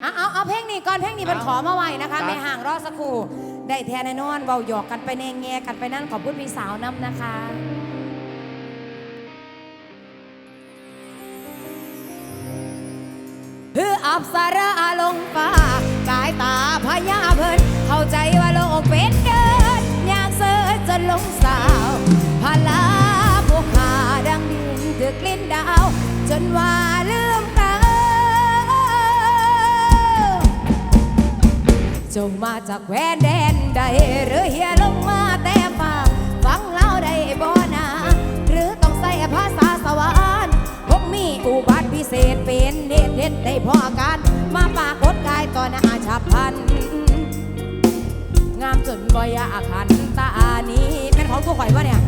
เอาเอาเอาเพลงนี้ก่อนเพลงนี้เป็นขอมาไว้นะคะไม่ห่างรอสักครู่ได้แทนแน่นอนเบาหยอกกันไปแนงแงกันไปนั่นขอบคุณพี่สาวน้ำนะคะ เพื่ออับสาระลงฟ้ากายตาพญาเพลินเข้าใจว่าโลกเป็นเดินอยากเสิร์จะลงสาวพลาพวกขาดังดินถึกลิ้นดาว จนว่าลื จงมาจากแวนแดนใดหรือเฮียลงมาแต่ฟังฟังเล่าได้บ่นาหรือต้องใส่ภาษาสวรรค์พกมีอุบัติพิเศษเป็นเด็ดเด็ดได้พอกัน มาปากดกายต่อหน้าฉับพัน งามจนบอยาคันตาอันี้เป็นของตัวข่อยวะเนี่ย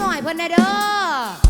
หน่อยเพื่นแนเด้อ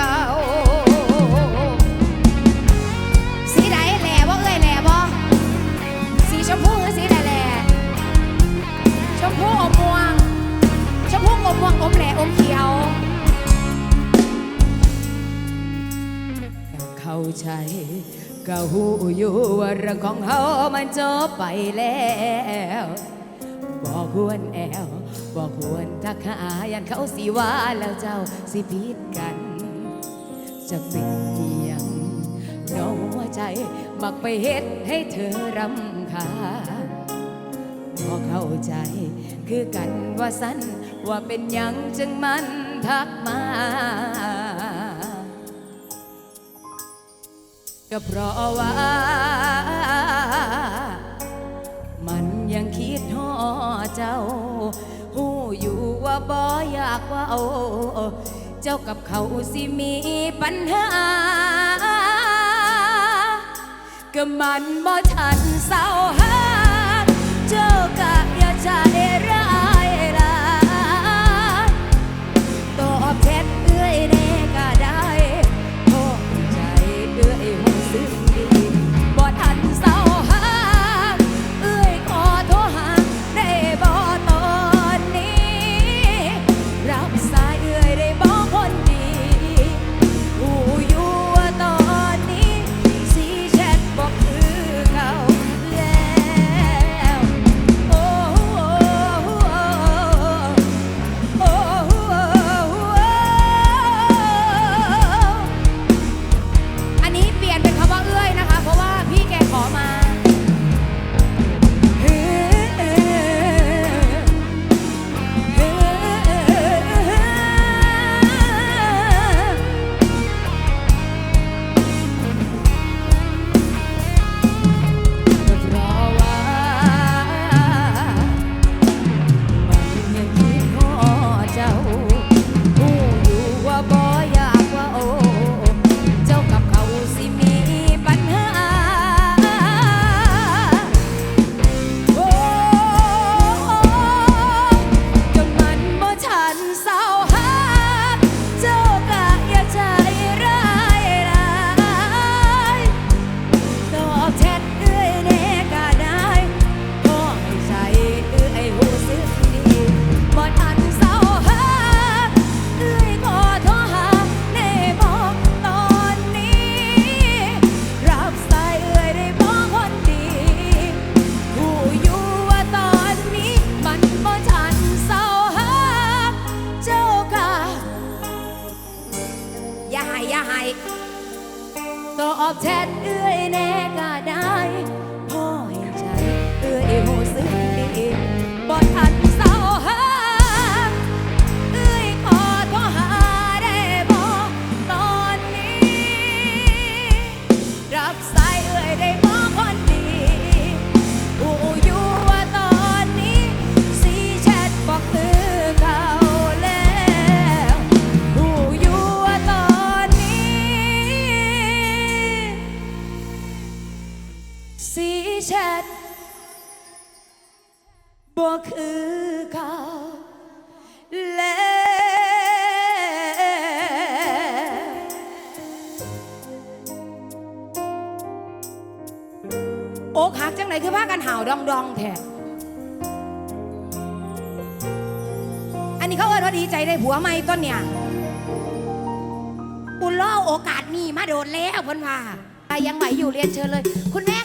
ก่าสีใดแหล่บ่เอ้ยแหล่บ่สีชมพูหรือสีแหลแหล่ชมพูอมม่วง ชมพูอมม่วงอมแหล่อมเขียวเข้าใจก็หูอยู่ว่าเรื่องของเฮามันจบไปแล้วบอกหวนแอวบอกหวนทักหายันเขาสิว่าแล้วเจ้าสิผิดกัน จะเป็นเยียงน้องหัวใจมักไปเฮ็ดให้เธอรำคาญพอเข้าใจคือกันว่าสั้นว่าเป็นยังจึงมันทักมา ก็เพราะว่า มันยังคิดห่อเจ้า หู้อยู่ว่าบ่อยากว่าโอา เจ้ากับเขาสิมีปัญหา ก็มันบ่ทันเศร้าหา วใหม่ต้นเนี่ยปุลโลโอกาสมีมาโดนแล้วเพิ่นว่ายังไหวอยู่เรียนเชิญเลย คุณแม่